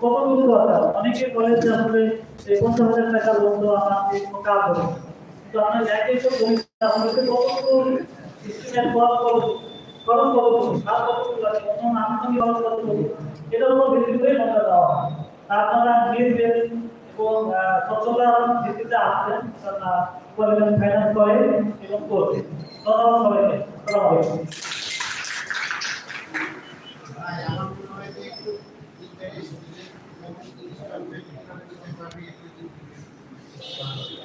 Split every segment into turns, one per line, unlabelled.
কতটুকু দরকার। অনেকে বলে যে আসলে এই পঞ্চাশ হাজার টাকার লোন তো আমার কাজ হবে। কিন্তু আমরা যাকে তো আপনাকে কতটুকু স্টুডেন্ট খরচ করব আর কতটুকু লাগে অন্য আমদানি খরচ করব এটার আপনারা এবং আসছেন, তারা আসসালামু আলাইকুম
ভাই আমার মনে হয় যে একটু ইন্টারেস্ট দিলে এবং জিনিসটা বেশি করে দিতে পারবে একটু দিন।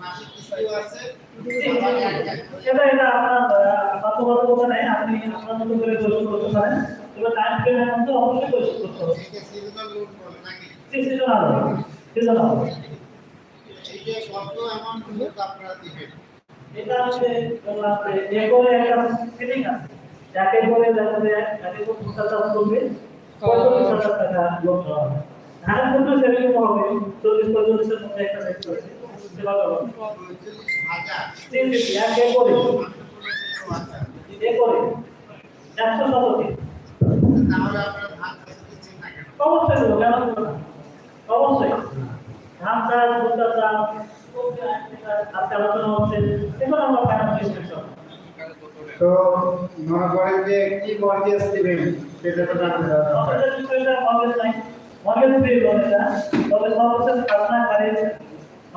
মাসিক কিস্তিও আছে।
এটা আপনি আপনার মতো করে পরিশোধ করতে পারেন। তবে টাইম ফ্রেমের মধ্যে অবশ্যই পরিশোধ করতে হবে।
সিজনাল লোন বলে নাকি?
জি, সেজন্য হবে সেজন্য হবে
এই যে কত অ্যামাউন্ট কিন্তু আপনারা দিবেন?
এটা হচ্ছে বললাম একরে একটা সেটিং আছে। যাকে বলে দেখা যাকে কোন ভুট্টা করবে পঁয়তাল্লিশ হাজার টাকা লোন দেওয়া হবে। ধানের জন্য সেরকম হবে চল্লিশ পঁয়তাল্লিশের মধ্যে একটা রেট
না
অবশ্যই না ধান চাষ ভুট্টা চাষ আজকে আলোচনা হচ্ছে এগুলো আমরা ফাইন্যান্স
তো মনে করেন যে কি মর্গেজ দিবেন? সেটা তো জানতে হবে
মর্গেজ নাই। মর্গেজ লোন এটা তবে সর্বশেষ খাজনা কারে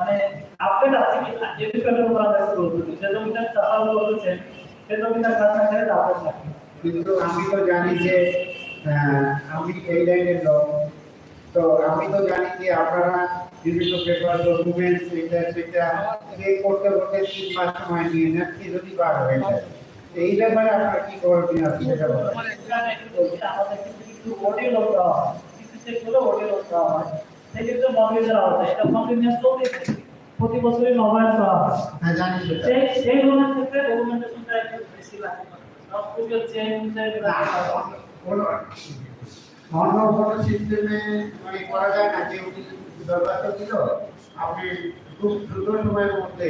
মানে আপডেট আছে কি না? এই বিষয়টার উপর গুরুত্ব দিই যে জমিটা চাষাবাদ করেছেন সে জমিটা খাজনা কারে আপডেট থাকে
কিন্তু আমি তো জানি যে আমি এই লাইনের লোক। তো আমি তো জানি যে আপনারা বিভিন্ন পেপার ডকুমেন্টস এটা সেটা চেক করতে করতে তিন মাস সময় নিয়ে নেন কি যদি বার হয়ে যায়। এই ব্যাপারে আপনারা কি করবেন আপনি সেটা বলেন
আমাদের কিছু ওডি লোন দেওয়া হয়। কিছু সেগুলো লোন দেওয়া হয়। সেক্ষেত্রে মর্গেজ দেওয়া হয়। এটা কন্টিনিউয়াস চলতেই থাকে প্রতি বছরই নবায়ন করা হয়।
হ্যাঁ জানি সেটা।
সেই সেই লোনের ক্ষেত্রে ডকুমেন্টেশনটা একটু বেশি লাগে। চেঞ্জ হিসেবে
অন্য কোনো সিস্টেমে মানে করা যায় না? যে উনি দরখাস্ত দিল আপনি খুব দ্রুত সময়ের মধ্যে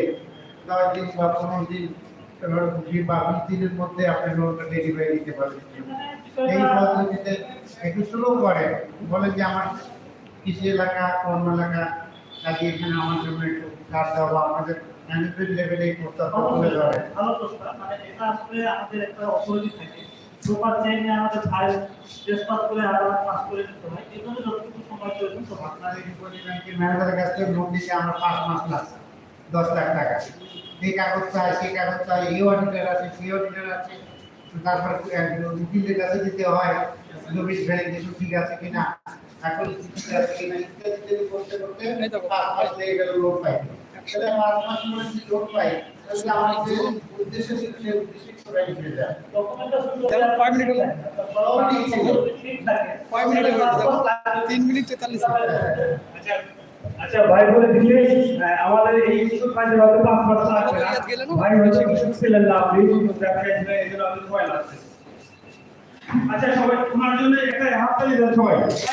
দশ দিন বা পনেরো দিন বা বিশ দিনের মধ্যে আপনি লোনটা ডেলিভারি দিতে পারবেন। এই পদ্ধতিতে একটু স্লো করে। বলেন যে আমার কৃষি এলাকা অন্য এলাকা কাজে এখানে আমার জন্য একটু ছাড় দেওয়া আমাদের ম্যানেজমেন্ট লেভেলে এই প্রস্তাবটা তুলে ধরে
ভালো প্রশ্ন মানে এটা আসলে আমাদের একটা অথরিটি থাকে সুপার চেইনে আমাদের ফাইল ডিসপাস করে আবার পাস করে দিতে হয়। এই জন্য যতটুকু সময় প্রয়োজন তো
আপনার এই রিপোর্টিং ম্যানেজারের কাছ থেকে লোন দিতে আমরা পাঁচ মাস লাগছে দশ লাখ টাকা। এই কাগজ চাই সেই কাগজ চাই এই অডিটার আছে সেই অডিটার আছে। তারপর কাছে দিতে হয় ভ্যালিডেশন ঠিক আছে কিনা এখন ঠিক আছে কিনা ইত্যাদি করতে করতে পাঁচ মাস লেগে গেল লোন পাই তাহলে পাঁচ মাস পরে যদি লোন পাই তাহলে আমাদের উদ্দেশ্য ছিল সেই উদ্দেশ্যে সবাই ফিরে যায়।
হলো। হলো। তিন মিনিট তেতাল্লিশ
আচ্ছা আচ্ছা ভাই বলে দিলে আমাদের এই কিছু কাজে হয়তো পাঁচ মাস লাগবে না
ইয়াদ গেলে না?
ভাই হচ্ছে কিছু ছিলেন না আপনি ব্যবসায়ী ছিলেন এই জন্য লাগছে। আচ্ছা সবাই তোমার জন্য একটা হাত তালি দেন সবাই।
আচ্ছা,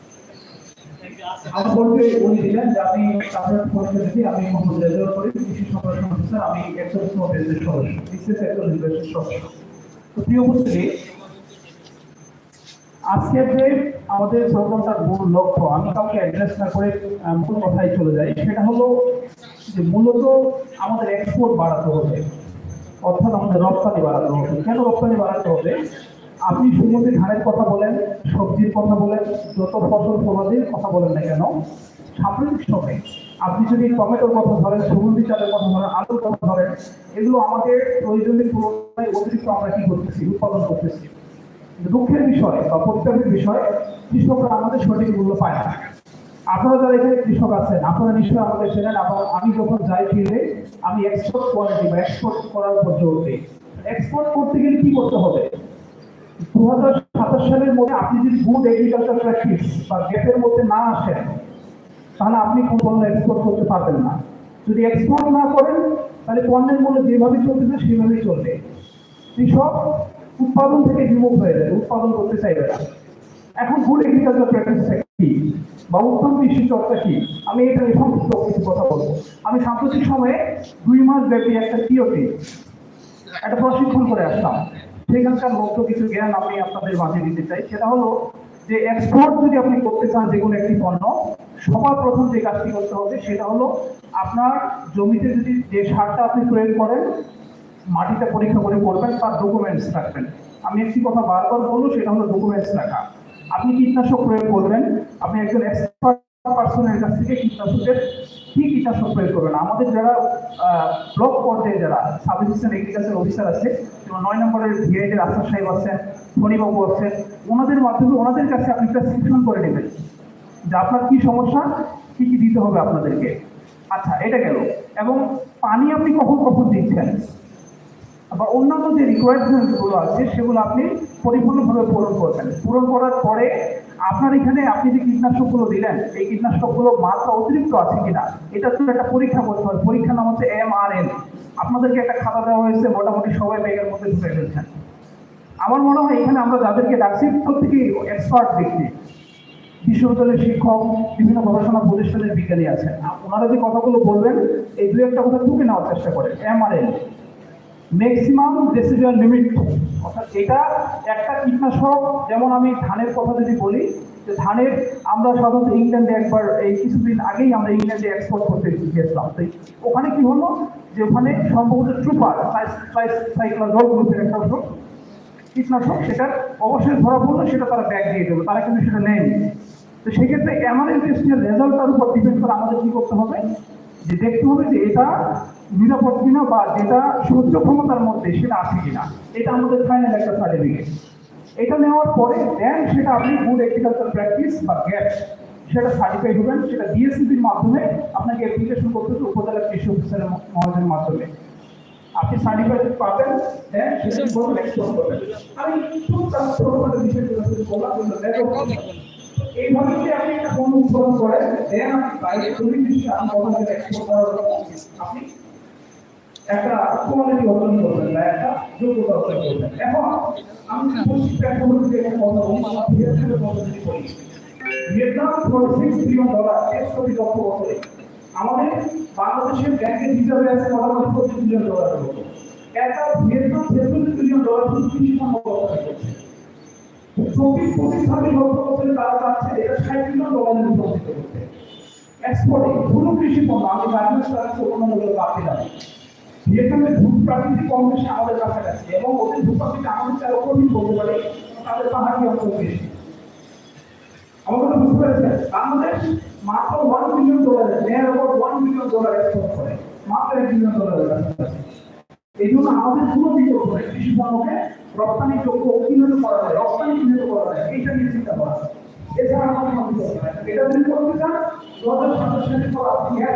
উনি দিলেন যে আমি দেখি আমি কৃষি অফিসার আমি সমাবেশের সদস্য, বিশেষ একজন নির্বাচনের সদস্য। তো প্রিয় যে আমাদের প্রোগ্রামটার মূল লক্ষ্য, আমি কাউকে অ্যাড্রেস না করে মূল কথায় চলে যাই, সেটা হলো যে মূলত আমাদের এক্সপোর্ট বাড়াতে হবে, অর্থাৎ আমাদের রপ্তানি বাড়াতে হবে। কেন রপ্তানি বাড়াতে হবে? আপনি শুধুমাত্র ধানের কথা বলেন, সবজির কথা বলেন, যত ফসল ফলাদির কথা বলেন না কেন সাম্প্রতিক সময়ে আপনি যদি টমেটোর কথা ধরেন, সুগন্ধি চালের কথা ধরেন, আলুর কথা ধরেন, এগুলো আমাদের প্রয়োজনের তুলনায় অতিরিক্ত আমরা কি করতেছি? উৎপাদন করতেছি। দুঃখের বিষয় বা প্রত্যাহের বিষয়, কৃষকরা আমাদের সঠিক মূল্য পায় না। আপনারা যারা এখানে কৃষক আছেন, আপনারা নিশ্চয়ই আমাদের চেনেন আবার আমি যখন যাই ফিরে আমি এক্সপোর্ট কোয়ালিটি বা এক্সপোর্ট করার উপর জোর দিই এক্সপোর্ট করতে গেলে কি করতে হবে? দু হাজার সাতাশ সালের মধ্যে আপনি যদি গুড এগ্রিকালচার প্র্যাকটিস বা গ্যাপের মধ্যে না আসেন, তাহলে আপনি কোন পণ্য এক্সপোর্ট করতে পারবেন না। যদি এক্সপোর্ট না করেন, তাহলে পণ্যের মূল্য যেভাবে চলতেছে, সেভাবেই চলবে। কৃষক উৎপাদন থেকে বিমুখ হয়ে যাবে, উৎপাদন করতে চাইবে না। এখন গুড এগ্রিকালচার প্র্যাকটিসটা কি? বা উত্তম কৃষি চর্চা কি? আমি এটা নিয়ে সংক্ষিপ্ত কিছু কথা বলব। আমি সাম্প্রতিক সময়ে দুই মাস ব্যাপী একটা টিওটি একটা প্রশিক্ষণ করে আসলাম। সেখানকার মুক্ত কিছু জ্ঞান আমি আপনাদের মাঝে দিতে চাই। সেটা হলো যে এক্সপোর্ট যদি আপনি করতে চান যে কোনো একটি পণ্য, সবার প্রথম যে কাজটি করতে হবে সেটা হলো আপনার জমিতে যদি যে সারটা আপনি প্রয়োগ করেন মাটিটা পরীক্ষা করে করবেন, তার ডকুমেন্টস রাখবেন। আমি একটি কথা বারবার বলব, সেটা হলো ডকুমেন্টস রাখা। আপনি কীটনাশক প্রয়োগ করবেন, আপনি একজন এক্সপার্ট পার্সনের কাছ থেকে কীটনাশকের কি কীটনাশক প্রয়োগ করবেন আমাদের যারা ব্লক পর্যায়ে যারা সাব অ্যাসিস্ট্যান্ট এগ্রিকালচার অফিসার আছে, যেমন নয় নম্বরের ভিআইডের আসার সাহেব আছেন ফণিবাবু আছেন, ওনাদের মাধ্যমে ওনাদের কাছে আপনি প্রেসক্রিপশন করে নেবেন যে আপনার কী সমস্যা, কী কী দিতে হবে আপনাদেরকে। আচ্ছা এটা গেল। এবং পানি আপনি কখন কখন দিচ্ছেন? আবার অন্যান্য যে রিকোয়ারমেন্টগুলো আছে, সেগুলো আপনি পরিপূর্ণভাবে পূরণ করবেন। পূরণ করার পরে আপনার এখানে আপনি যে কীটনাশকগুলো দিলেন, এই কীটনাশকগুলো মাত্রা অতিরিক্ত আছে কিনা, এটা তো একটা পরীক্ষা করতে হবে। পরীক্ষার নাম হচ্ছে এম আর এন আপনাদেরকে একটা খাতা দেওয়া হয়েছে, মোটামুটি সবাই ব্যাগের মধ্যে ঢুকে ফেলছেন। আমার মনে হয় এখানে আমরা যাদেরকে ডাকছি, প্রত্যেকেই এক্সপার্ট ব্যক্তি। বিশ্ববিদ্যালয়ের শিক্ষক, বিভিন্ন গবেষণা প্রতিষ্ঠানের বিজ্ঞানী আছেন। ওনারা যে কথাগুলো বলবেন, এই দু একটা কথা টুকে নেওয়ার চেষ্টা করেন M R N maximum residual limit অর্থাৎ এটা একটা কীটনাশক, যেমন আমি ধানের কথা যদি বলি, যে ধানের আমরা সাধারণত ইংল্যান্ডে একবার, এই কিছুদিন আগেই আমরা ইংল্যান্ডে এক্সপোর্ট করতে গিয়েছিলাম। তো ওখানে কি হলো? যে ওখানে সম্ভবত ট্রুপার সাইক্লোজল গ্রুপের একটা ওষুধ কীটনাশক, সেটা অবশ্যই ধরা পড়ল, সেটা তারা ব্যাগ দিয়ে দেবে তারা কিন্তু সেটা নেয়নি। তো সেক্ষেত্রে এমআরএন টেস্টের রেজাল্টটার উপর ডিপেন্ড করে আমাদের কি করতে হবে? যে দেখতে হবে যে এটা নিরাপদ কিনা বা যেটা সহ্য ক্ষমতার মধ্যে সেটা আছে কিনা এটা আমাদের ফাইনাল একটা সার্টিফিকেট এটা নেওয়ার পরে দেন সেটা আপনি গুড এগ্রিকালচার প্র্যাকটিস বা গ্যাপ সেটা সার্টিফাইড হবেন সেটা ডিএসসিবির মাধ্যমে আপনাকে অ্যাপ্লিকেশন করতে হবে উপজেলা কৃষি অফিসারের মহাজনের মাধ্যমে। আপনি সার্টিফাইড পাবেন দেন সেটা বলবেন এক্সপোর্ট করবেন আমি খুব ছোটখাটো বিষয়গুলো বললাম কিন্তু দেখো এইভাবে যদি আপনি একটা পণ্য উৎপাদন করেন দেন আপনি বাইরে এক্সপোর্ট করার আপনি একটা কোয়ালিটি অর্জন করবেন বা একটা যোগ্যতা অর্জন করবেন। এখন আমি পশ্চিম টেকনোলজি একটা কথা বলি, আমার ভিয়েতনামের কথা বলি। Vietnam for six billion dollar একশো লক্ষ বছরে আমাদের বাংলাদেশের ব্যাংকের রিজার্ভে আছে মোটামুটি পঁচিশ বিলিয়ন ডলারের একটা ভিয়েতনাম ছেচল্লিশ বিলিয়ন ডলার শুধু কৃষি পণ্য চব্বিশ পঁচিশ ছাব্বিশ লক্ষ বছরে তারা চাচ্ছে এটা ষাট বিলিয়ন ডলারের উপস্থিত করতে। এক্সপোর্টিং কোনো কৃষি পণ্য, আমি গার্মেন্টস কাছে অন্যান্যগুলো বাদ দিলাম ভিয়েতনামের ভূ প্রাকৃতিক কম বেশি আমাদের কাছাকাছি এবং ওদের ভূ প্রাকৃতিক আমাদের চার কঠিন বলতে পারে, তাদের পাহাড়ি অঞ্চল বেশি। কথা বুঝতে বাংলাদেশ মাত্র ওয়ান ওপর ওয়ান ডলার এক্সপোর্ট করে। মাত্র এক ডলারের কাছাকাছি এই জন্য আমাদের কোনো বিকল্প নেই। কৃষি পণ্যকে রপ্তানি যোগ্য কীভাবে করা যায়, রপ্তানি করা যায়। এইটা নিয়ে চিন্তা করা এছাড়া আমাদের এটা যদি করতে চান, দু হাজার সাতাশ সালে এক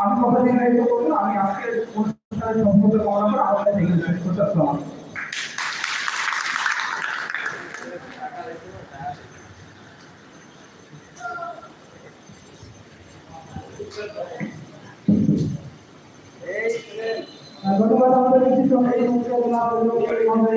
আমি কথা দিয়ে করব আমি আজকে অনুষ্ঠানের সম্পর্কে করার পর কাছে এগিয়ে শেষ ধন্যবাদ আমাদের কিছু এই মুহূর্তে আমাদের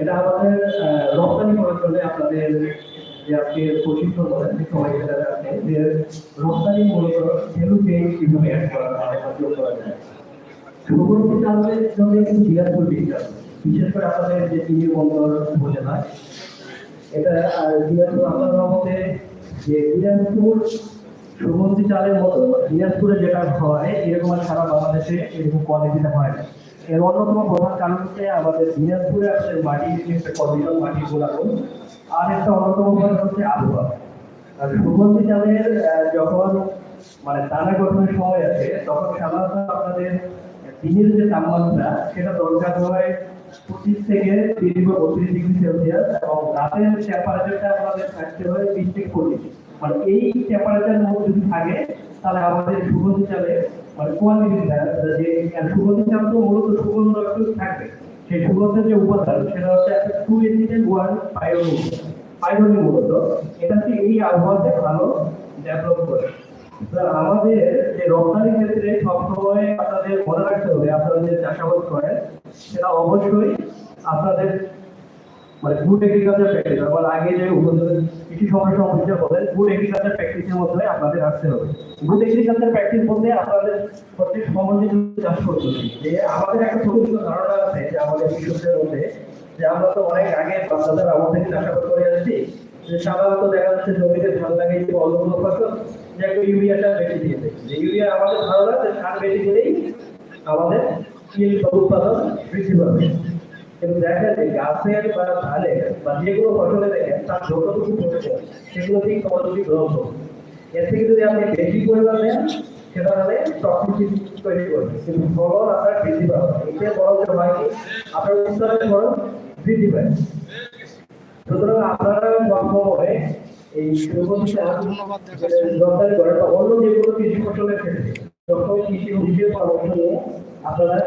এটা আমাদের রপ্তানি করার জন্য আপনাদের যে আজকে প্রশিক্ষণ করেন আছে যে রপ্তানি মূলত ভ্যালু চেইন কীভাবে অ্যাড করা করা যায়। জন্য বিশেষ করে আপনাদের যে বন্দর উপজেলায় এটা, আর মতে যে চালের মতো দিনাজপুরে যেটা হয়, এরকম সারা বাংলাদেশে এরকম কোয়ালিটিটা হয় না। এর অন্যতম প্রধান কারণ হচ্ছে আমাদের দিনাজপুরে আমাদের মাটি, একটা মাটি গুণাগুণ আর একটা অন্যতম কারণ হচ্ছে আবহাওয়া সুগন্ধি চালের যখন মানে দানা গঠনের সময় আছে, তখন সাধারণত আপনাদের দিনের যে তাপমাত্রা, সেটা দরকার হয় পঁচিশ থেকে তিরিশ বা বত্রিশ ডিগ্রি সেলসিয়াস, এবং রাতের টেম্পারেচারটা আমাদের থাকতে হয় বিশ থেকে পঁচিশ মানে এই টেম্পারেচার মধ্যে যদি থাকে, তাহলে আমাদের সুগন্ধি চালে মানে কোয়ালিটিটা যে আর সুগন্ধি তো মূলত সুগন্ধ থাকবে সেই সুগন্ধের যে উপাদান, সেটা হচ্ছে একটা two acetyl one pyrroline pyrroline মূলত এটা হচ্ছে এই আবহাওয়াতে ভালো ডেভেলপ করে। আমাদের যে রপ্তানি ক্ষেত্রে সবসময় আপনাদের মনে রাখতে হবে, আপনারা যে চাষাবাদ করেন, সেটা অবশ্যই আপনাদের মানে ফুড এগ্রিকালচার প্র্যাকটিস আমার আগে যে কৃষি সমস্যা অফিসার বলেন ফুড এগ্রিকালচার প্র্যাকটিসের মধ্যে আপনাদের আসতে হবে। ফুড এগ্রিকালচার প্র্যাকটিস বলতে আপনাদের প্রত্যেক সমন্বিত চাষ করতে যে আমাদের একটা ছোট ছোট ধারণা আছে যে আমাদের কৃষকদের মধ্যে, যে আমরা তো অনেক আগে বাচ্চাদের আমল থেকে চাষাবাদ করে আসছি, যে সাধারণত দেখা যাচ্ছে জমিতে ধান লাগিয়ে যে অন্য ফসল, যে একটু ইউরিয়াটা বেশি দিয়ে দেয়। যে ইউরিয়া আমাদের ধারণা যে সার বেশি দিলেই আমাদের উৎপাদন বৃদ্ধি পাবে। কিন্তু গাছের বা ধানের বা সেগুলো গ্রহণ করবে। এর থেকে যদি আপনি বেশি পরিমাণ নেন, সেটা টক্সিসিটি তৈরি করবে কিন্তু ফলন আপনার বৃদ্ধি পাবে। এতে হয় কি? আপনার খরচ বৃদ্ধি পায়। সুতরাং আপনারা সবসময় এই রপ্তানি করেন অন্য যে কোনো কৃষি ফসলের ক্ষেত্রে যখন কৃষি অফিসের পরামর্শ আপনারা